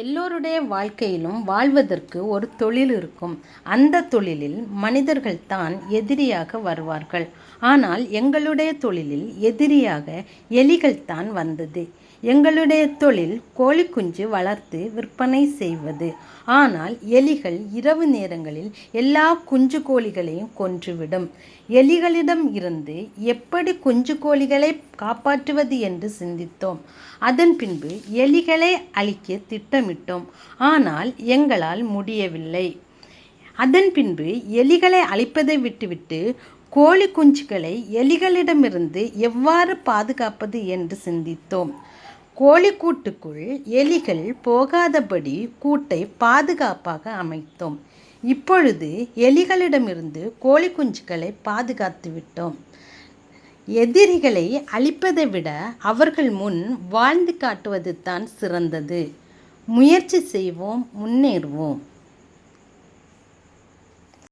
எல்லோருடைய வாழ்க்கையிலும் வாழ்வதற்கு ஒரு தொழில் இருக்கும். அந்த தொழிலில் மனிதர்கள் தான் எதிரியாக வருவார்கள். ஆனால் எங்களுடைய தொழிலில் எதிரியாக எலிகள் தான் வந்தது. எங்களுடைய தொழில் கோழி குஞ்சு வளர்த்து விற்பனை செய்வது. ஆனால் எலிகள் இரவு நேரங்களில் எல்லா குஞ்சு கோழிகளையும் கொன்றுவிடும். எலிகளிடம் இருந்து எப்படி குஞ்சு கோழிகளை காப்பாற்றுவது என்று சிந்தித்தோம். அதன் பின்பு எலிகளை அழிக்க திட்டமிட்டோம். ஆனால் எங்களால் முடியவில்லை. அதன் பின்பு எலிகளை அழிப்பதை விட்டுவிட்டு கோழி குஞ்சுகளை எலிகளிடமிருந்து எவ்வாறு பாதுகாப்பது என்று சிந்தித்தோம். கோழிக்கூட்டுக்குள் எலிகள் போகாதபடி கூட்டை பாதுகாப்பாக அமைத்தோம். இப்பொழுது எலிகளிடமிருந்து கோழி குஞ்சுகளை பாதுகாத்து விட்டோம். எதிரிகளை அழிப்பதை விட அவர்கள் முன் வாழ்ந்து காட்டுவது தான் சிறந்தது. முயற்சி செய்வோம் முன்னேறுவோம்.